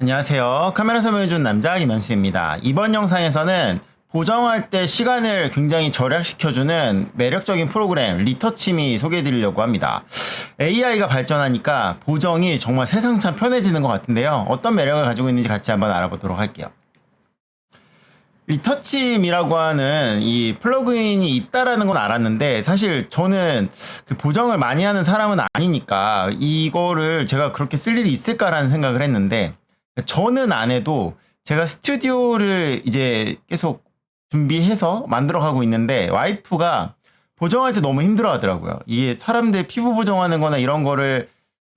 안녕하세요. 카메라 설명해준 남자 김현수입니다. 이번 영상에서는 보정할 때 시간을 굉장히 절약시켜주는 매력적인 프로그램 리터치미 소개해드리려고 합니다. AI가 발전하니까 보정이 정말 세상참 편해지는 것 같은데요. 어떤 매력을 가지고 있는지 같이 한번 알아보도록 할게요. 리터치미라고 하는 이 플러그인이 있다라는 건 알았는데 사실 저는 그 보정을 많이 하는 사람은 아니니까 이거를 제가 그렇게 쓸 일이 있을까라는 생각을 했는데 저는 안 해도 제가 스튜디오를 이제 계속 준비해서 만들어 가고 있는데 와이프가 보정할 때 너무 힘들어 하더라고요. 이게 사람들 피부 보정하는 거나 이런 거를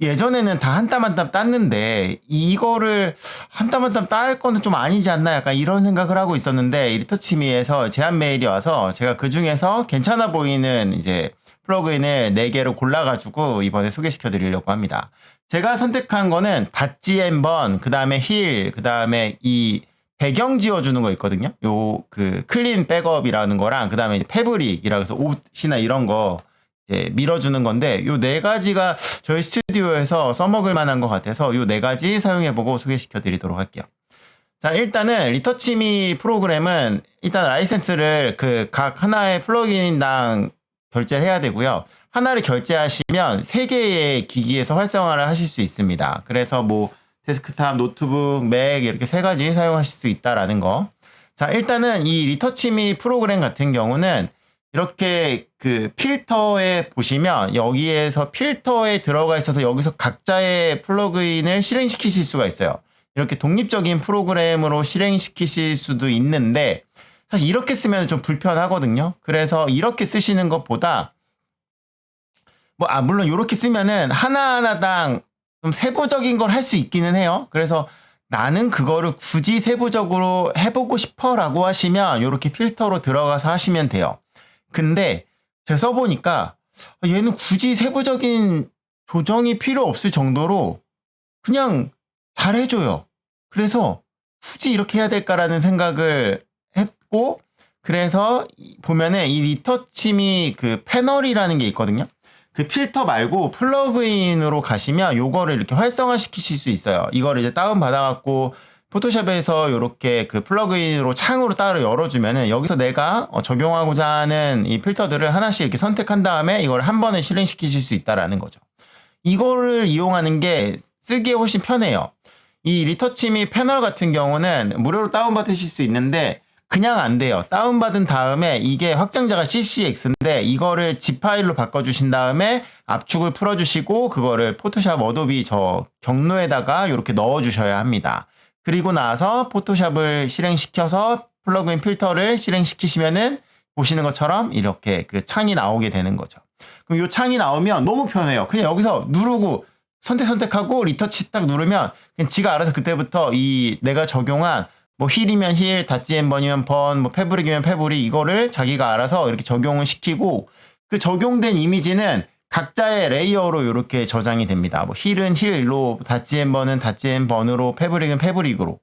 예전에는 다 한 땀 한 땀 땄는데 이거를 한 땀 한 땀 딸 거는 좀 아니지 않나 약간 이런 생각을 하고 있었는데 이 리터치미에서 제안 메일이 와서 제가 그 중에서 괜찮아 보이는 이제 플러그인을 4개를 골라가지고 이번에 소개시켜 드리려고 합니다. 제가 선택한 거는 닷지 앤번, 그 다음에 힐, 그 다음에 이 배경 지워주는 거 있거든요. 요 그 클린 백업이라는 거랑 그 다음에 패브릭이라고 해서 옷이나 이런 거 이제 밀어주는 건데 요 네 가지가 저희 스튜디오에서 써먹을 만한 것 같아서 요 네 가지 사용해보고 소개시켜 드리도록 할게요. 자 일단은 리터치미 프로그램은 일단 라이센스를 그 각 하나의 플러그인당 결제를 해야 되고요. 하나를 결제하시면 세 개의 기기에서 활성화를 하실 수 있습니다. 그래서 뭐 데스크탑, 노트북, 맥 이렇게 세 가지 사용하실 수 있다라는 거. 자, 일단은 이 리터치미 프로그램 같은 경우는 이렇게 그 필터에 보시면 여기에서 필터에 들어가 있어서 여기서 각자의 플러그인을 실행시키실 수가 있어요. 이렇게 독립적인 프로그램으로 실행시키실 수도 있는데 사실 이렇게 쓰면 좀 불편하거든요. 그래서 이렇게 쓰시는 것보다 뭐, 아, 물론 이렇게 쓰면은 하나하나당 좀 세부적인 걸 할 수 있기는 해요. 그래서 나는 그거를 굳이 세부적으로 해보고 싶어 라고 하시면 이렇게 필터로 들어가서 하시면 돼요. 근데 제가 써보니까 얘는 굳이 세부적인 조정이 필요 없을 정도로 그냥 잘 해줘요. 그래서 굳이 이렇게 해야 될까라는 생각을 했고, 그래서 보면은 이 리터치미 그 패널이라는 게 있거든요. 그 필터 말고 플러그인으로 가시면 요거를 이렇게 활성화 시키실 수 있어요. 이거를 이제 다운 받아갖고 포토샵에서 이렇게 그 플러그인으로 창으로 따로 열어주면은 여기서 내가 어, 적용하고자 하는 이 필터들을 하나씩 이렇게 선택한 다음에 이걸 한 번에 실행시키실 수 있다라는 거죠. 이거를 이용하는 게 쓰기에 훨씬 편해요. 이 리터치미 패널 같은 경우는 무료로 다운받으실 수 있는데 그냥 안 돼요. 다운받은 다음에 이게 확장자가 CCX인데 이거를 zip 파일로 바꿔주신 다음에 압축을 풀어주시고 그거를 포토샵 어도비 저 경로에다가 이렇게 넣어주셔야 합니다. 그리고 나서 포토샵을 실행시켜서 플러그인 필터를 실행시키시면은 보시는 것처럼 이렇게 그 창이 나오게 되는 거죠. 그럼 이 창이 나오면 너무 편해요. 그냥 여기서 누르고 선택 선택하고 리터치 딱 누르면 그냥 지가 알아서 그때부터 이 내가 적용한 뭐 힐이면 힐, 닷지 앤 번이면 번, 뭐 패브릭이면 패브릭 이거를 자기가 알아서 이렇게 적용을 시키고 그 적용된 이미지는 각자의 레이어로 이렇게 저장이 됩니다. 뭐 힐은 힐로, 닷지 앤 번은 닷지 앤 번으로, 패브릭은 패브릭으로.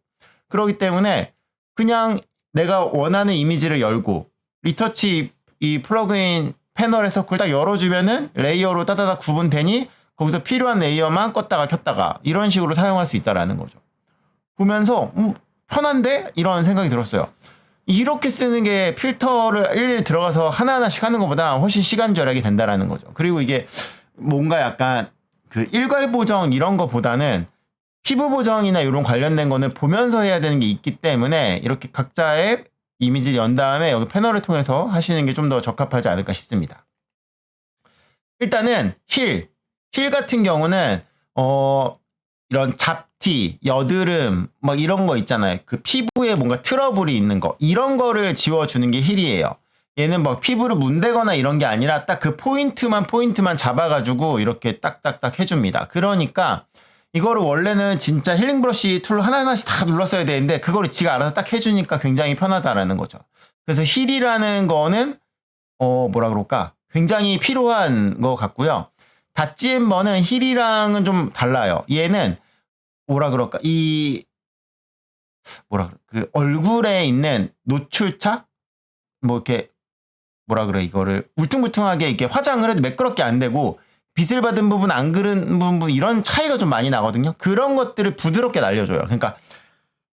그렇기 때문에 그냥 내가 원하는 이미지를 열고 리터치 이 플러그인 패널에서 그걸 딱 열어주면은 레이어로 따다닥 구분되니 거기서 필요한 레이어만 껐다가 켰다가 이런 식으로 사용할 수 있다라는 거죠. 보면서 음, 편한데? 이런 생각이 들었어요. 이렇게 쓰는 게 필터를 일일이 들어가서 하나하나씩 하는 것보다 훨씬 시간 절약이 된다라는 거죠. 그리고 이게 뭔가 약간 그 일괄 보정 이런 거보다는 피부 보정이나 이런 관련된 거는 보면서 해야 되는 게 있기 때문에 이렇게 각자의 이미지를 연 다음에 여기 패널을 통해서 하시는 게 좀 더 적합하지 않을까 싶습니다. 일단은 힐. 힐 같은 경우는 어 이런 잡 티, 여드름, 막 이런 거 있잖아요. 그 피부에 뭔가 트러블이 있는 거. 이런 거를 지워주는 게 힐이에요. 얘는 뭐 피부를 문대거나 이런 게 아니라 딱 그 포인트만 포인트만 잡아가지고 이렇게 딱딱딱 해줍니다. 그러니까 이거를 원래는 진짜 힐링 브러쉬 툴로 하나하나씩 다 눌렀어야 되는데 그거를 지가 알아서 딱 해주니까 굉장히 편하다라는 거죠. 그래서 힐이라는 거는 어 뭐라 그럴까 굉장히 필요한 것 같고요. 닷지앤버는 힐이랑은 좀 달라요. 얘는 뭐라 그럴까 이 뭐라 그래 그 얼굴에 있는 노출차 뭐 이렇게 뭐라 그래 이거를 울퉁불퉁하게 이렇게 화장을 해도 매끄럽게 안 되고 빗을 받은 부분 안 그른 부분 이런 차이가 좀 많이 나거든요. 그런 것들을 부드럽게 날려줘요. 그러니까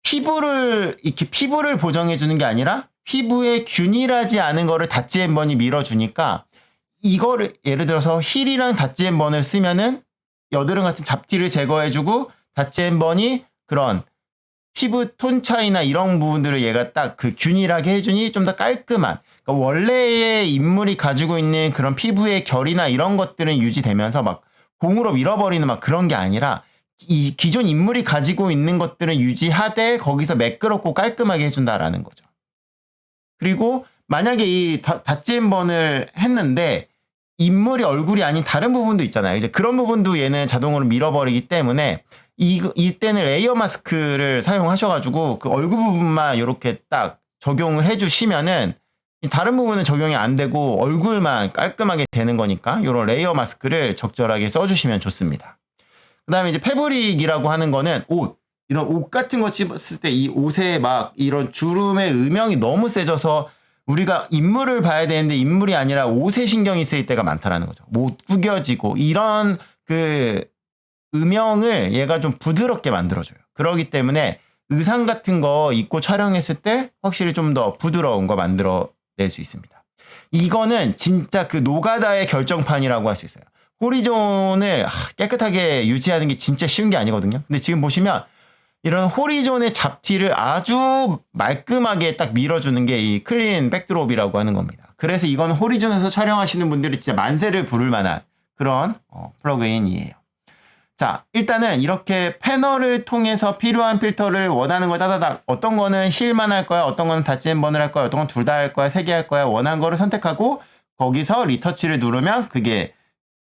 피부를 이렇게 피부를 보정해 주는 게 아니라 피부에 균일하지 않은 거를 다찌 앤번이 밀어주니까 이거를 예를 들어서 힐이랑 다찌 앤번을 쓰면은 여드름 같은 잡티를 제거해주고 다찌 앤번이 그런 피부 톤 차이나 이런 부분들을 얘가 딱 그 균일하게 해주니 좀 더 깔끔한 그러니까 원래의 인물이 가지고 있는 그런 피부의 결이나 이런 것들은 유지되면서 막 공으로 밀어버리는 막 그런 게 아니라 이 기존 인물이 가지고 있는 것들은 유지하되 거기서 매끄럽고 깔끔하게 해준다라는 거죠. 그리고 만약에 이 닷지앤번을 했는데 인물이 얼굴이 아닌 다른 부분도 있잖아요. 이제 그런 부분도 얘는 자동으로 밀어버리기 때문에 이 이때는 레이어 마스크를 사용하셔가지고 그 얼굴 부분만 이렇게 딱 적용을 해주시면은 다른 부분은 적용이 안 되고 얼굴만 깔끔하게 되는 거니까 이런 레이어 마스크를 적절하게 써주시면 좋습니다. 그 다음에 이제 패브릭이라고 하는 거는 옷. 이런 옷 같은 거 찝었을 때 이 옷에 막 이런 주름의 음영이 너무 세져서 우리가 인물을 봐야 되는데 인물이 아니라 옷에 신경이 쓰일 때가 많다라는 거죠. 못 구겨지고 이런 그 음영을 얘가 좀 부드럽게 만들어줘요. 그러기 때문에 의상 같은 거 입고 촬영했을 때 확실히 좀 더 부드러운 거 만들어낼 수 있습니다. 이거는 진짜 그 노가다의 결정판이라고 할 수 있어요. 호리존을 깨끗하게 유지하는 게 진짜 쉬운 게 아니거든요. 근데 지금 보시면 이런 호리존의 잡티를 아주 말끔하게 딱 밀어주는 게 이 클린 백드롭이라고 하는 겁니다. 그래서 이건 호리존에서 촬영하시는 분들이 진짜 만세를 부를 만한 그런 어, 플러그인이에요. 자, 일단은 이렇게 패널을 통해서 필요한 필터를 원하는 걸 따다닥 어떤 거는 힐만 할 거야, 어떤 거는 다치 앤번을 할 거야, 어떤 건 둘 다 할 거야, 세 개 할 거야, 원하는 거를 선택하고 거기서 리터치를 누르면 그게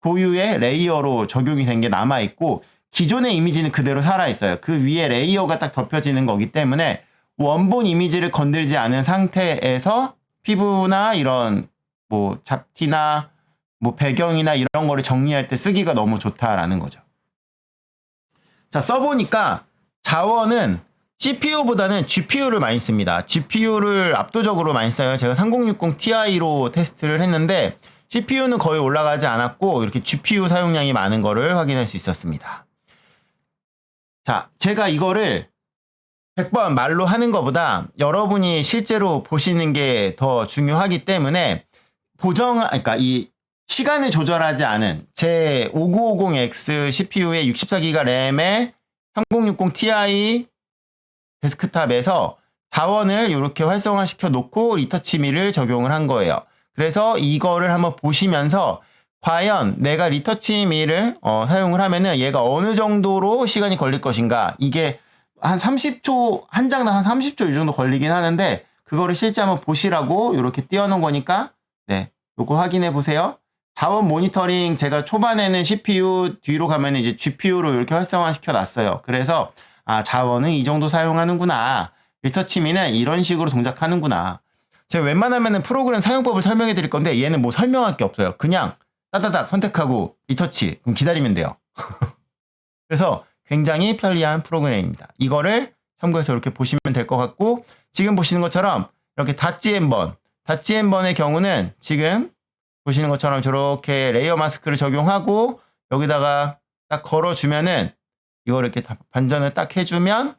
고유의 레이어로 적용이 된 게 남아 있고 기존의 이미지는 그대로 살아 있어요. 그 위에 레이어가 딱 덮여지는 거기 때문에 원본 이미지를 건들지 않은 상태에서 피부나 이런 뭐 잡티나 뭐 배경이나 이런 거를 정리할 때 쓰기가 너무 좋다라는 거죠. 자, 써보니까 자원은 CPU보다는 GPU를 많이 씁니다. GPU를 압도적으로 많이 써요. 제가 3060 Ti로 테스트를 했는데 CPU는 거의 올라가지 않았고 이렇게 GPU 사용량이 많은 거를 확인할 수 있었습니다. 자, 제가 이거를 100번 말로 하는 것보다 여러분이 실제로 보시는 게 더 중요하기 때문에 보정, 그러니까 이 시간을 조절하지 않은 제 5950X CPU의 64기가 램에 3060 Ti 데스크탑에서 자원을 이렇게 활성화시켜 놓고 리터치미를 적용을 한 거예요. 그래서 이거를 한번 보시면서 과연 내가 리터치미를 어, 사용을 하면은 얘가 어느 정도로 시간이 걸릴 것인가 이게 한 30초 한 장당 한 30초 이 정도 걸리긴 하는데 그거를 실제 한번 보시라고 이렇게 띄워놓은 거니까 네 요거 확인해 보세요. 자원 모니터링 제가 초반에는 CPU 뒤로 가면 이제 GPU로 이렇게 활성화 시켜 놨어요. 그래서 아 자원은 이 정도 사용하는구나. 리터치미는 이런 식으로 동작하는구나. 제가 웬만하면 프로그램 사용법을 설명해 드릴 건데 얘는 뭐 설명할 게 없어요. 그냥 따다닥 선택하고 리터치 그럼 기다리면 돼요. 그래서 굉장히 편리한 프로그램입니다. 이거를 참고해서 이렇게 보시면 될 것 같고 지금 보시는 것처럼 이렇게 닷지 앤번 닷지 앤번의 경우는 지금 보시는 것처럼 저렇게 레이어 마스크를 적용하고 여기다가 딱 걸어주면은 이거 이렇게 반전을 딱 해주면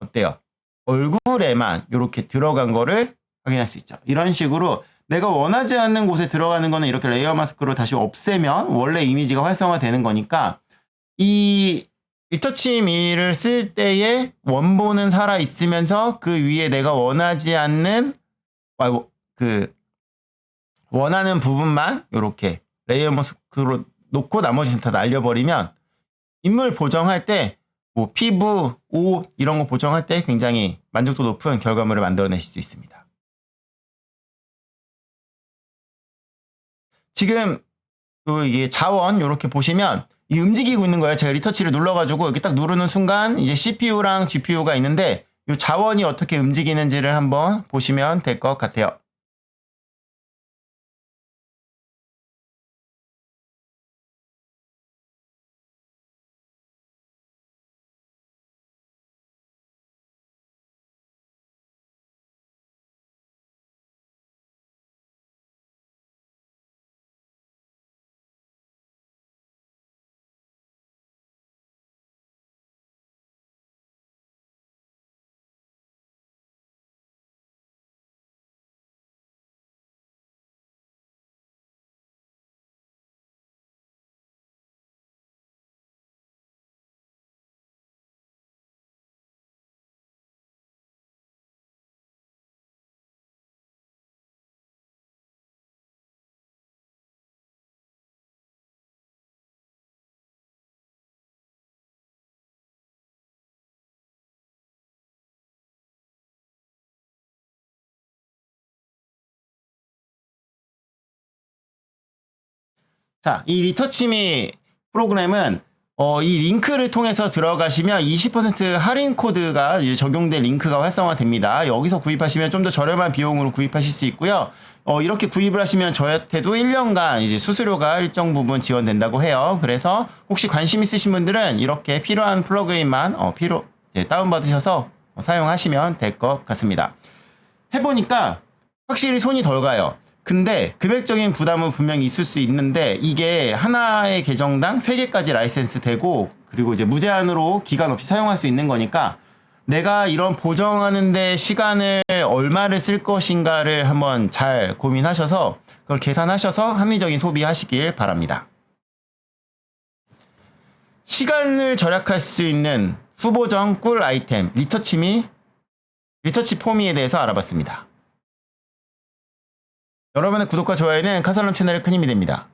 어때요? 얼굴에만 이렇게 들어간 거를 확인할 수 있죠. 이런 식으로 내가 원하지 않는 곳에 들어가는 거는 이렇게 레이어 마스크로 다시 없애면 원래 이미지가 활성화되는 거니까 이 리터치 미를 쓸 때에 원본은 살아 있으면서 그 위에 내가 원하지 않는 아, 그 원하는 부분만 이렇게 레이어 마스크로 놓고 나머지는 다 날려버리면 인물 보정할 때 뭐 피부, 옷 이런 거 보정할 때 굉장히 만족도 높은 결과물을 만들어내실 수 있습니다. 지금 그 이게 자원 이렇게 보시면 이 움직이고 있는 거예요. 제가 리터치를 눌러가지고 이렇게 딱 누르는 순간 이제 CPU랑 GPU가 있는데 이 자원이 어떻게 움직이는지를 한번 보시면 될 것 같아요. 자, 이 리터치미 프로그램은 어, 이 링크를 통해서 들어가시면 20% 할인 코드가 적용된 링크가 활성화됩니다. 여기서 구입하시면 좀 더 저렴한 비용으로 구입하실 수 있고요. 어, 이렇게 구입을 하시면 저한테도 1년간 이제 수수료가 일정 부분 지원된다고 해요. 그래서 혹시 관심 있으신 분들은 이렇게 필요한 플러그인만 어, 필요 예, 다운받으셔서 사용하시면 될 것 같습니다. 해보니까 확실히 손이 덜 가요. 근데 금액적인 부담은 분명히 있을 수 있는데 이게 하나의 계정당 3개까지 라이센스 되고 그리고 이제 무제한으로 기간 없이 사용할 수 있는 거니까 내가 이런 보정하는데 시간을 얼마를 쓸 것인가를 한번 잘 고민하셔서 그걸 계산하셔서 합리적인 소비하시길 바랍니다. 시간을 절약할 수 있는 후보정 꿀 아이템 리터치미 리터치 포미에 대해서 알아봤습니다. 여러분의 구독과 좋아요는 카살롬 채널에 큰 힘이 됩니다.